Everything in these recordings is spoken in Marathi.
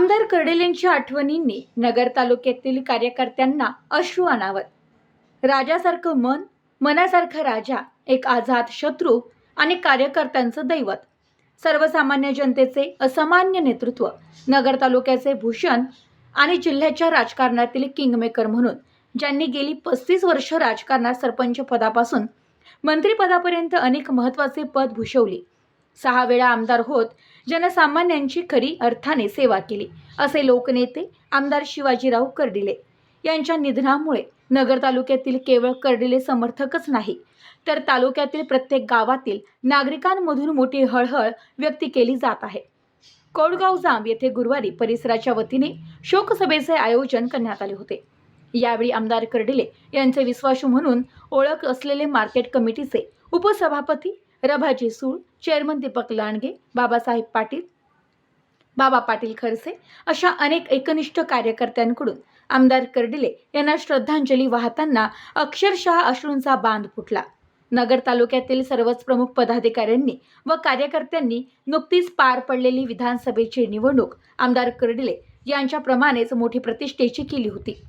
आमदार कडेलेंच्या आठवणींनी नगर तालुक्यातील कार्यकर्त्यांना अश्रू अनावत. राजासारखं मन मनासारखा राजा एक आझाद शत्रू आणि कार्यकर्त्यांचं दैवत. सर्वसामान्य जनतेचे असामान्य नेतृत्व नगर तालुक्याचे भूषण आणि जिल्ह्याच्या राजकारणातील किंगमेकर म्हणून ज्यांनी गेली पस्तीस वर्ष राजकारणात सरपंच पदापासून मंत्रिपदापर्यंत अनेक महत्त्वाचे पद भूषवली. सहा वेळा आमदार होत जनसामान्यांची खरी अर्थाने सेवा केली असे लोकनेते आमदार शिवाजीराव कर्डिले यांच्या निधनामुळे नगर तालुक्यातील केवळ कर्डिले समर्थकच नाही तर तालुक्यातील प्रत्येक गावातील नागरिकांमधून मोठी हळहळ व्यक्त केली जात आहे. कोडगाव जांब येथे गुरुवारी परिसराच्या वतीने शोकसभेचे आयोजन करण्यात आले होते. यावेळी आमदार कर्डिले यांचे विश्वासू म्हणून ओळख असलेले मार्केट कमिटीचे उपसभापती रभाजी सूळ चेअरमन दीपक लांडगे बाबासाहेब पाटील बाबा पाटील खरसे अशा अनेक एकनिष्ठ कार्यकर्त्यांकडून आमदार कर्डिले यांना श्रद्धांजली वाहताना अक्षरशः अश्रूंचा बांध फुटला. नगर तालुक्यातील सर्वच प्रमुख पदाधिकाऱ्यांनी व कार्यकर्त्यांनी नुकतीच पार पडलेली विधानसभेची निवडणूक आमदार कर्डिले यांच्याप्रमाणेच मोठी प्रतिष्ठेची केली होती.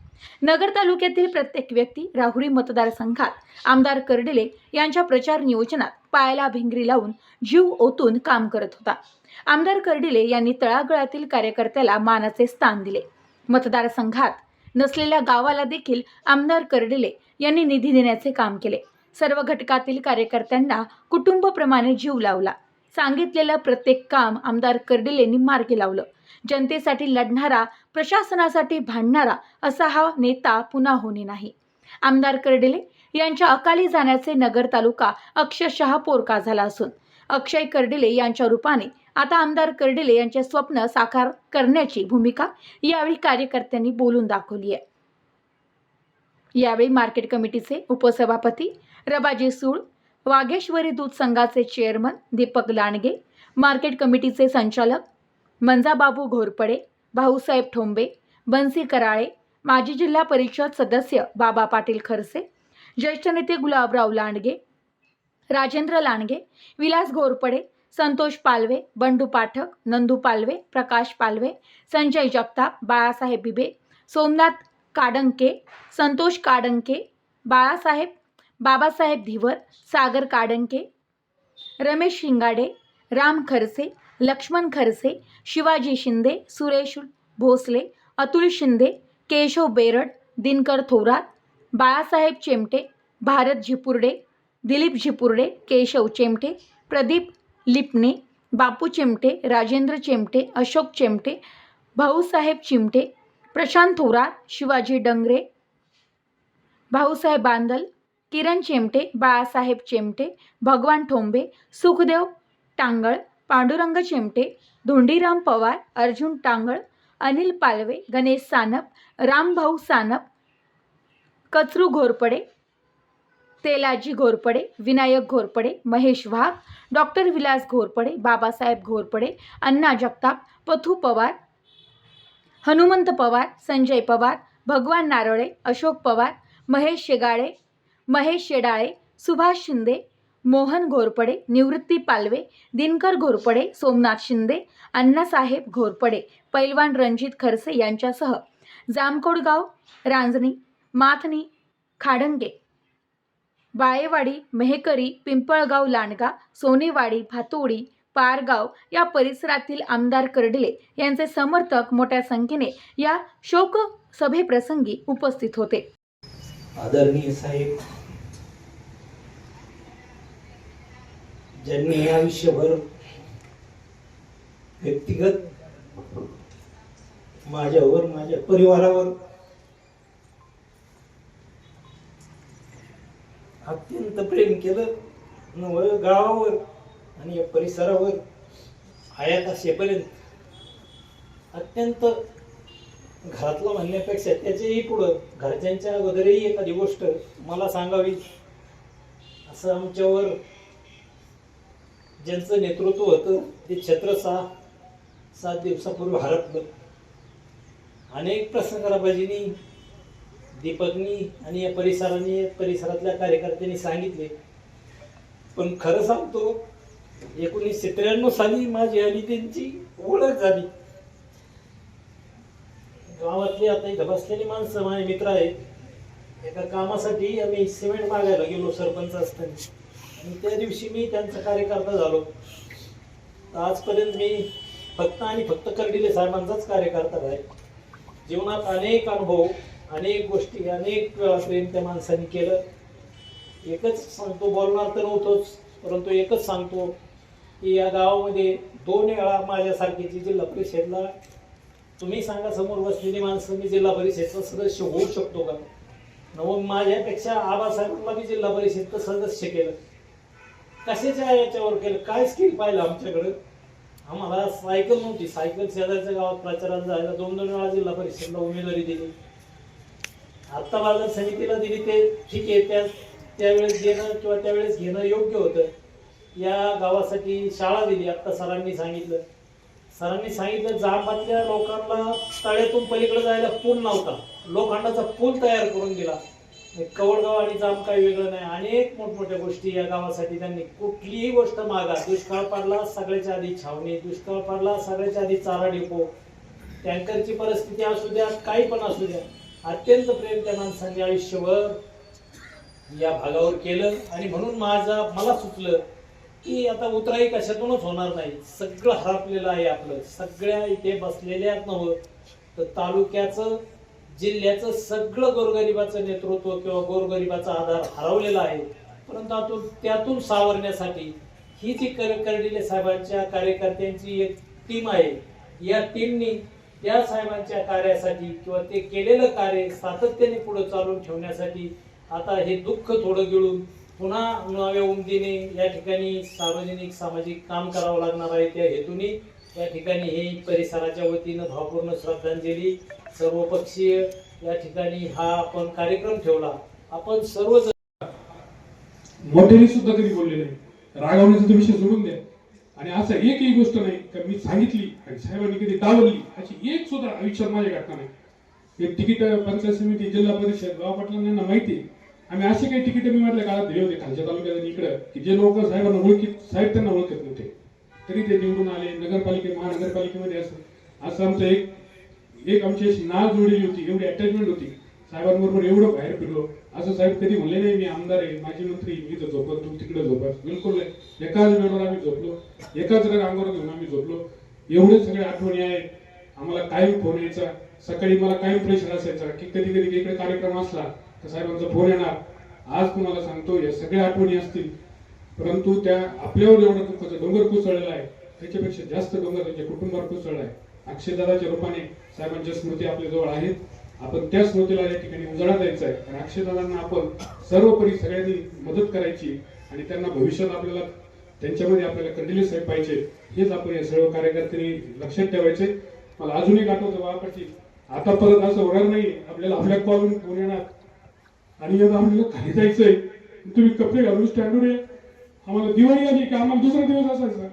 नगर तालुक्यातील प्रत्येक व्यक्ती राहुरी मतदारसंघात आमदार कर्डिले यांच्या प्रचार नियोजनात पायाला भिंगरी लावून जीव ओतून काम करत होता. आमदार कर्डिले यांनी तळागळातील कार्यकर्त्याला मानाचे स्थान दिले. मतदारसंघात नसलेल्या गावाला देखील आमदार कर्डिले यांनी निधी देण्याचे काम केले. सर्व घटकातील कार्यकर्त्यांना कुटुंबप्रमाणे जीव लावला. सांगितलेलं प्रत्येक काम आमदार कर्डिलेंनी मार्गी लावलं. जनतेसाठी लढणारा प्रशासनासाठी भांडणारा असा हा नेता पुन्हा होणे नाही. आमदार कर्डिले यांच्या अकाली जाण्याचे नगर तालुका अक्षरशः पोरका झाला असून अक्षय कर्डिले यांच्या रूपाने आता आमदार कर्डिले यांचे स्वप्न साकार करण्याची भूमिका यावेळी कार्यकर्त्यांनी बोलून दाखवली आहे. यावेळी मार्केट कमिटीचे उपसभापती रबाजी सूळ वाघेश्वरी दूध संघाचे चेअरमन दीपक लांडगे मार्केट कमिटीचे संचालक मंजाबाबू घोरपडे भाऊसाहेब ठोंबे बन्सी कराळे माजी जिल्हा परिषद सदस्य बाबा पाटील खरसे ज्येष्ठ नेते गुलाबराव लांडगे राजेंद्र लांडगे विलास घोरपडे संतोष पालवे बंडू पाठक नंदू पालवे प्रकाश पालवे संजय जगताप बाळासाहेब बिबे सोमनाथ काडंके संतोष काडंके बाळासाहेब बाबासाहेब धिवर सागर काडंके रमेश शिंगाडे राम खरसे लक्ष्मण खरसे शिवाजी शिंदे सुरेश भोसले अतुल शिंदे केशव बेरड दिनकर थोरात बाळासाहेब चेमटे भारत झिपुर्डे दिलीप झिपुर्डे केशव चेमटे प्रदीप लिपणे बापू चिमटे राजेंद्र चेमटे अशोक चेमटे भाऊसाहेब चिमटे प्रशांत थोरात शिवाजी डंगरे भाऊसाहेब बांदल किरण चिमटे बाळासाहेब चेमटे भगवान ठोंबे सुखदेव टांगळ पांडुरंग चेमटे धोंडीराम पवार अर्जुन टांगळ अनिल पालवे गणेश सानप रामभाऊ सानप कचरू घोरपडे तेलाजी घोरपडे विनायक घोरपडे महेश वाघ डॉक्टर विलास घोरपडे बाबासाहेब घोरपडे अण्णा जगताप पथू पवार हनुमंत पवार संजय पवार भगवान नारळे अशोक पवार महेश शेगाळे महेश शेडाळे सुभाष शिंदे मोहन घोरपडे निवृत्ती पालवे दिनकर घोरपडे सोमनाथ शिंदे अण्णासाहेब घोरपडे पैलवान रणजित खरसे यांच्यासह जामकोडगाव रांजणी माथनी खाडंगे बाळेवाडी मेहकरी पिंपळगाव लांडगा सोनेवाडी भातोडी पारगाव या परिसरातील आमदार कर्डिले यांचे समर्थक मोठ्या संख्येने या शोक सभेप्रसंगी उपस्थित होते. आदरणीय साहेब ज्यांनी आयुष्यभर व्यक्तिगत माझ्यावर माझ्या परिवारावर अत्यंत प्रेम केलं. नवळ गावावर आणि या परिसरावर आयात असेपर्यंत. अत्यंत घरातलं म्हणण्यापेक्षा त्याच्याही पुढं घरच्यांच्या अगोदरही एखादी गोष्ट मला सांगावी. असं आमच्यावर ज्यांचं नेतृत्व होतं ते छत्र सहा सात दिवसापूर्वी हरपलं. अनेक प्रसंगराबाजींनी दीपकनी आणि या परिसराने या परिसरातल्या कार्यकर्त्यांनी सांगितले. पण खरं सांगतो एकोणीसशे त्र्याण्णव साली माझी आणि त्यांची ओळख झाली. गावातली आता इथं बसलेली माणसं माझे मित्र आहेत. एका कामासाठी आम्ही सिमेंट मागायला गेलो सरपंच असताना. आणि त्या दिवशी मी त्यांचा कार्यकर्ता झालो. तर आजपर्यंत मी फक्त आणि फक्त कर्डिले साहेबांचाच कार्यकर्ता आहे. जीवनात अनेक अनुभव अनेक गोष्टी अनेक प्रेम त्या माणसाने केलं. एकच सांगतो बोलणार तर नव्हतोच परंतु एकच सांगतो की या गावामध्ये दोन वेळा माझ्यासारखीची जिल्हा परिषदला तुम्ही सांगा समोर बसलेली माणसं मी जिल्हा परिषदचा सदस्य होऊ शकतो का? न मग माझ्यापेक्षा आबासाहेबांना मी जिल्हा परिषदचं सदस्य केलं. कशाच्या याच्यावर केलं? काय स्किल पाहिलं आमच्याकडं? आम्हाला सायकल नव्हती. सायकल शेजारच्या गावात प्रचारात जायला दोन दोन वेळा जिल्हा परिषदला उमेदवारी दिली. आत्ता बाजार समितीला दिली ते ठीक आहे त्या त्यावेळेस घेणं किंवा त्यावेळेस घेणं योग्य होतं. या गावासाठी शाळा दिली आत्ता सरांनी सांगितलं. सरांनी सांगितलं जांबातल्या लोकांना तळ्यातून पलीकडे जायला पूल नव्हता. लोखंडाचा पूल तयार करून दिला. कवडगाव आणि जाम काही वेगळं नाही. अनेक मोठमोठ्या गोष्टी या गावासाठी त्यांनी कुठलीही गोष्ट मागा. दुष्काळ पडला सगळ्याच्या आधी छावणी दुष्काळ पडला सगळ्याच्या आधी चारा डेपो. टँकरची परिस्थिती असू द्या काही पण असू द्या. अत्यंत प्रेम त्या माणसांनी आयुष्यभर या भागावर केलं. आणि म्हणून माझा मला सुचलं की आता उतराई कशातूनच होणार नाही. सगळं हरपलेलं आहे आपलं. सगळ्या इथे बसलेल्या नव्हतं तर तालुक्याचं जिल्ह्याचं सगळं गोरगरिबाचं नेतृत्व किंवा गोरगरिबाचा आधार हरवलेला आहे. परंतु आतून त्यातून सावरण्यासाठी ही जी कर कर्डिले साहेबांच्या कार्यकर्त्यांची एक टीम आहे या टीमनी त्या साहेबांच्या कार्यासाठी किंवा ते केलेलं कार्य सातत्याने पुढे चालून ठेवण्यासाठी आता हे दुःख थोडं गिळून पुन्हा नव्या उमदीने या ठिकाणी सार्वजनिक सामाजिक काम करावं लागणार आहे त्या हेतूने या ठिकाणी हे परिसराच्या वतीनं भावपूर्ण श्रद्धांजली सर्वपक्षीय या ठिकाणी हा आपण कार्यक्रम ठेवला. आपण सर्वजण मोठ्याने सुद्धा कधी बोलले नाही. रागावण्याचा तो विषय सोडून द्या. आणि असं एकही गोष्ट नाही का मी सांगितली आणि साहेबांनी कधी डावलली अशी एक सुद्धा आयुष्यात माझ्या घटना नाही. एक तिकीट पंचायत समिती जिल्हा परिषद गाव पाटलांना माहिती आहे. आम्ही असे काही तिकीट मी म्हटलं काळात दिले होते खालच्या तालुक्यात आणि इकडं की जे लोक साहेबांना ओळखीत साहेब त्यांना ओळखत नव्हते. तरी ते निवडून आले नगरपालिके महानगरपालिकेमध्ये असं असं आमचं एक एक आमची अशी नाळ जोडलेली होती एवढी अटॅचमेंट होती. साहेबांबरोबर एवढं बाहेर फिरलो. असं साहेब कधी म्हणले नाही मी आमदार आहे माझी मंत्री मी तर झोपत तू तिकडे झोपत बिलकुल नाही. एकाच वेळेवर आम्ही झोपलो. एकाच रंग घेऊन आम्ही झोपलो. एवढे सगळे आठवणी आहेत. आम्हाला कायम फोन यायचा. सकाळी मला कायम प्रेशर असायचा की कधी कधी इकडे कार्यक्रम असला तर साहेबांचा फोन येणार. आज तुम्हाला सांगतो या सगळ्या आठवणी असतील. परंतु त्या आपल्यावर एवढा दुःखाचा डोंगर कोसळलेला आहे. त्याच्यापेक्षा जास्त डोंगर त्यांच्या कुटुंबावर कोसळला आहे. अक्षयदादाच्या रूपाने साहेबांच्या स्मृती आपल्याजवळ आहेत. आपण त्या स्मृतीला या ठिकाणी उजाळा द्यायचा आहे. आणि अक्षयदादांना आपण सर्वपरी सगळ्यांनी मदत करायची आणि त्यांना भविष्यात आपल्याला त्यांच्यामध्ये आपल्याला कंटिन्युअस साहेब पाहिजे हेच आपण या सर्व कार्यकर्त्यांनी लक्षात ठेवायचे. मला अजून एक आठवतं बापाची आता परत असं होणार नाही. आपल्याला आपल्या कॉलून फोन येणार? आणि आता आपल्याला खाली जायचंय. तुम्ही कपडे घालून स्टँडवर या. आम्हाला दिवाळी आली की? आम्हाला दुसरा दिवस असायचा.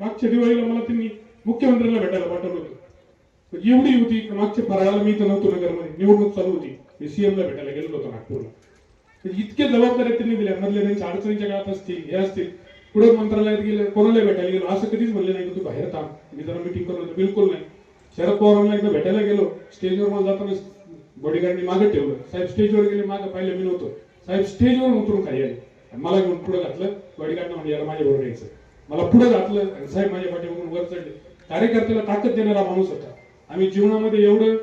मागच्या दिवाळीला मला त्यांनी मुख्यमंत्र्यांना भेटायला पाठवलं होतं. एवढी होती मागच्या फराळाला मी तर नव्हतो नगरमध्ये निवडणूक चालू होती. मी सीएम ला भेटायला गेलो होतो नागपूरला. इतके इतक्या जबाबदाऱ्या त्यांनी दिल्या. मधल्या त्यांच्या अडचणीच्या काळात असतील हे असतील. पुढे मंत्रालयात गेले कोणाला भेटायला गेलो. असं कधीच म्हणले नाही की तू बाहेर थांब. मी जरा मिटिंग करून बिलकुल नाही. शरद पवारांना एकदा भेटायला गेलो. स्टेजवर मला जाताना बॉडीगार्डनी मागे ठेवलं. साहेब स्टेजवर गेले मागे पाहिलं मी नव्हतो. साहेब स्टेजवर उतरून खाली आले. मला घेऊन पुढे घातलं. बॉडीगार्डनं म्हणजे याला माझ्या बरोबर यायचं. मला पुढे घातलं. आणि साहेब माझ्या पाठीमागून वर चढले. कार्यकर्त्याला ताकद देणारा माणूस होता. आम्ही जीवनामध्ये एवढं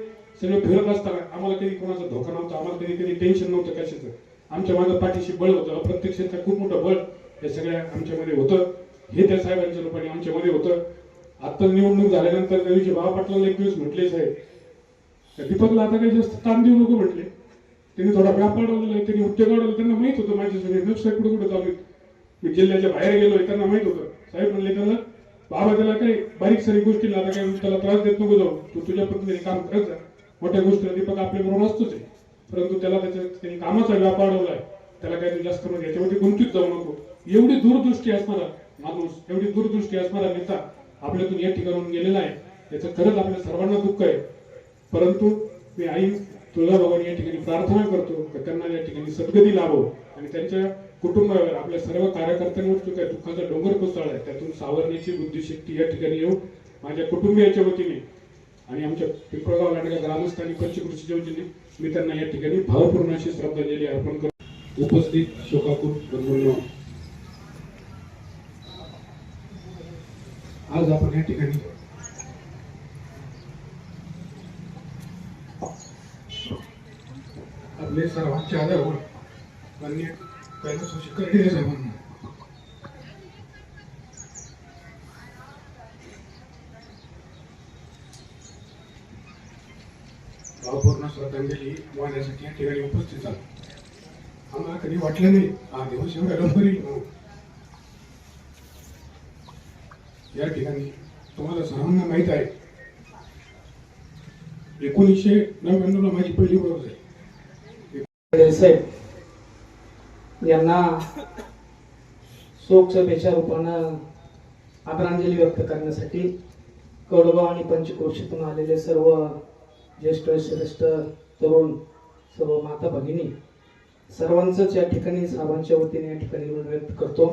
सगळं फिरत असताना आम्हाला कधी कोणाचा धोका नव्हता आम्हाला कधी कधी टेन्शन नव्हतं कशाचं. आमच्या मागं पाठीशी बळ होतं. अप्रत्यक्षाचं खूप मोठं बळ हे सगळ्या आमच्यामध्ये होतं. हे त्या साहेबांच्या रूपाने आमच्यामध्ये होतं. आता निवडणूक झाल्यानंतर त्या दिवशी बाबा पाटलांना एक दिवस म्हटले साहेब त्या दीपकला आता काही जास्त ताण देऊ नको म्हटले. त्यांनी थोडा व्याप वाढवलेला त्यांनी उद्योग वाढवला त्यांना माहीत होतं माझे सगळे व्यवसाय कुठे कुठे चालू मी जिल्ह्याच्या बाहेर गेलो त्यांना माहीत होतं. साहेब म्हणले त्यांना बाबा त्याला काही बारीक सारी गोष्टीला आता काही त्याला त्रास देत नको जाऊ. तू तुझ्या पद्धतीने काम करत जा. मोठ्या गोष्टीला दीपक आपल्या बरोबर असतोच आहे. परंतु त्याला त्याच्या त्यांनी कामाचा व्यापार वाढवलाय. त्याला काही तू जास्त म्हणजे याच्यावरती गुंतीत जाऊ नको. एवढी दूरदृष्टी असणारा माणूस एवढी दूरदृष्टी असणारा नेता आपल्यातून या ठिकाणून गेलेला आहे. याचं खरंच आपल्या सर्वांना दुःख आहे. परंतु मी आई तुला भगवान या ठिकाणी प्रार्थना करतो की त्यांना या ठिकाणी सद्गती लाभो. आणि त्यांच्या कुटुंबावर आपल्या सर्व कार्यकर्त्यांवर जो काही दुःखाचा डोंगर कोसळला आहे. त्यातून सावरण्याची बुद्धिशक्ती या ठिकाणी येऊ माझ्या कुटुंबियाच्या वतीने आणि आमच्या पिंपळगाव लांडगा ग्रामस्थ आणि पंचकृषीच्या वतीने मी त्यांना या ठिकाणी भावपूर्ण अशी श्रद्धांजली अर्पण करतो. उपस्थित शोकाकूर बंधूंनो आज आपण या ठिकाणी आपले सर्वांचे आदर मान्य कैलासवासी कर्डिले साहेबांना भावपूर्ण श्रद्धांजली वाहण्यासाठी या ठिकाणी उपस्थित झालो. आम्हाला कधी वाटलं नाही हा दिवस एवढा लवकर येईल म्हणून. या ठिकाणी तुम्हाला सर्वांना माहीत आहे एकोणीसशे नव्याण्णवला माझी पहिली ओळख आहे साहेब यांना शोकसभेच्या रूपानं आदरांजली व्यक्त करण्यासाठी कडोबा आणि पंचक्रोशीतून आलेले सर्व ज्येष्ठ श्रेष्ठ तरुण सर्व माता भगिनी सर्वांचंच या ठिकाणी साहेबांच्या वतीने या ठिकाणी ऋण व्यक्त करतो.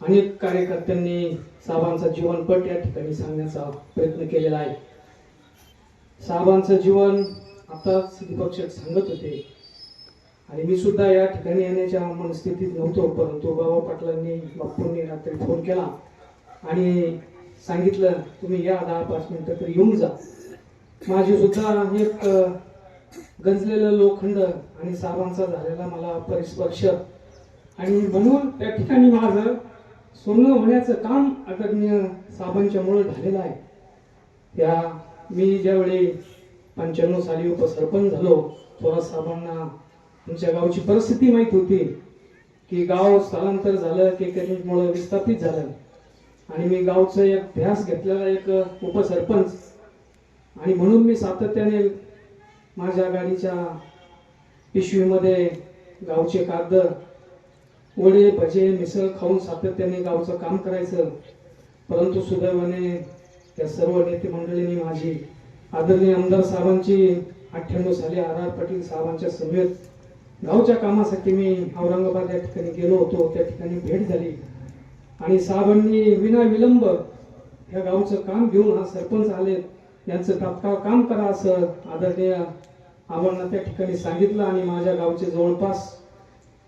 अनेक कार्यकर्त्यांनी साहेबांचा जीवनपट या ठिकाणी सांगण्याचा प्रयत्न केलेला आहे. साहेबांचं जीवन आताच दीपक शेठ सांगत होते. आणि मी सुद्धा या ठिकाणी येण्याच्या मनस्थितीत नव्हतो परंतु बाबा पाटलांनी बापूंनी रात्री फोन केला आणि सांगितलं तुम्ही या दहा पाच मिनटं तरी येऊन जा. माझी सुद्धा एक गंजलेलं लोखंड आणि साबांचा झालेला मला परिस्पर्श. आणि म्हणून त्या ठिकाणी माझं सोनं होण्याचं काम आदरणीय साबांच्यामुळं झालेलं आहे. त्या मी ज्यावेळी पंच्याण्णव साली उपसरपंच झालो थोडा साहेबांना तुमच्या गावची परिस्थिती माहीत होती की गाव स्थलांतर झालं की मुळे विस्थापित झालं. आणि मी गावचं एक ध्यास घेतलेला एक उपसरपंच. आणि म्हणून मी सातत्याने माझ्या गाडीच्या पिशवीमध्ये गावचे कागद वडे भजे मिसळ खाऊन सातत्याने गावचं काम करायचं. परंतु सुदैवाने त्या सर्व नेते मंडळींनी माझी आदरणीय आमदार साहेबांची अठ्ठ्याण्णव साली आर आर पाटील साहेबांच्या समेत गावच्या कामासाठी मी औरंगाबाद या ठिकाणी गेलो होतो. त्या ठिकाणी भेट झाली. आणि साहेबांनी विना विलंब या गावचं काम घेऊन हा सरपंच आले. यांचं तात्काळ काम करा असं आदरणीय आव्हाना त्या ठिकाणी सांगितलं आणि माझ्या गावचे जवळपास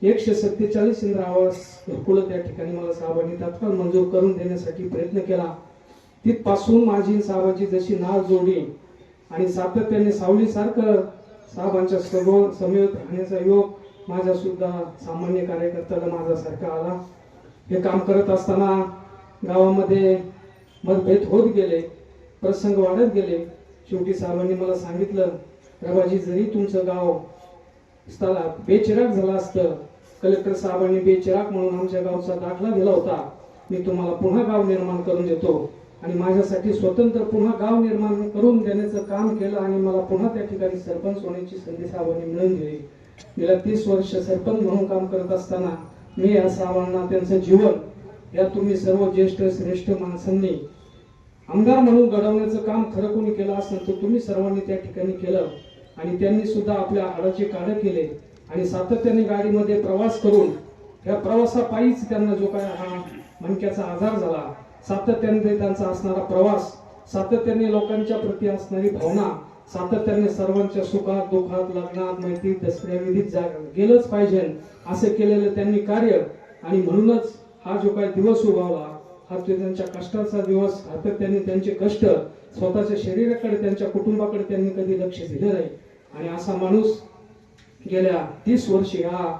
एकशे सत्तेचाळीस इंद्र आवास घरकुल त्या ठिकाणी मला साहेबांनी तात्काळ मंजूर करून देण्यासाठी प्रयत्न केला. तिथपासून माझी साहेबांची जशी नाळ जोडली आणि सातत्याने सावलीसारखं साहेबांच्या सर्व समेत राहण्याचा योग माझ्या सुद्धा सामान्य कार्यकर्त्याला माझ्यासारखा आला. हे काम करत असताना गावामध्ये मतभेद होत गेले प्रसंग वाढत गेले. शेवटी साहेबांनी मला सांगितलं रबाजी जरी तुमचं गाव स्थला बेचिराग झालं असतं कलेक्टर साहेबांनी बेचिराग म्हणून आमच्या गावचा दाखला दिला होता. मी तुम्हाला पुन्हा गाव निर्माण करून देतो. आणि माझ्यासाठी स्वतंत्र पुन्हा गाव निर्माण करून देण्याचं काम केलं आणि मला पुन्हा त्या ठिकाणी सरपंच होण्याची संधी साहेबांनी मिळून दिली. गेल्या तीस वर्ष सरपंच म्हणून काम करत असताना मी या साहेबांना त्यांचं जीवन या तुम्ही सर्व ज्येष्ठ श्रेष्ठ माणसांनी आमदार म्हणून घडवण्याचं काम खरं कोणी केलं असेल तर तुम्ही सर्वांनी त्या ठिकाणी केलं. आणि त्यांनी सुद्धा आपल्या हाडाचे काढे केले आणि सातत्याने गाडीमध्ये प्रवास करून या प्रवासापायीच त्यांना जो काय हा मणक्याचा आजार झाला. सातत्याने त्यांचा असणारा प्रवास सातत्याने लोकांच्या प्रती असणारी भावना सातत्याने सर्वांच्या सुखात दुःखात लग्नात मैत्रीत दसऱ्या विधीत जा गेलंच पाहिजे असे केलेलं त्यांनी कार्य. आणि म्हणूनच हा जो काही दिवस उभावला हा त्यांच्या कष्टाचा दिवस सातत्याने त्यांचे कष्ट स्वतःच्या शरीराकडे त्यांच्या कुटुंबाकडे त्यांनी कधी लक्ष दिलं नाही. आणि असा माणूस गेल्या तीस वर्षी हा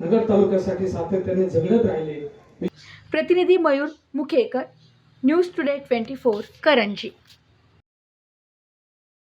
नगर तालुक्यासाठी सातत्याने झगडत राहिले. प्रतिनिधी मयूर मुखेकर News Today 24, Karanjee.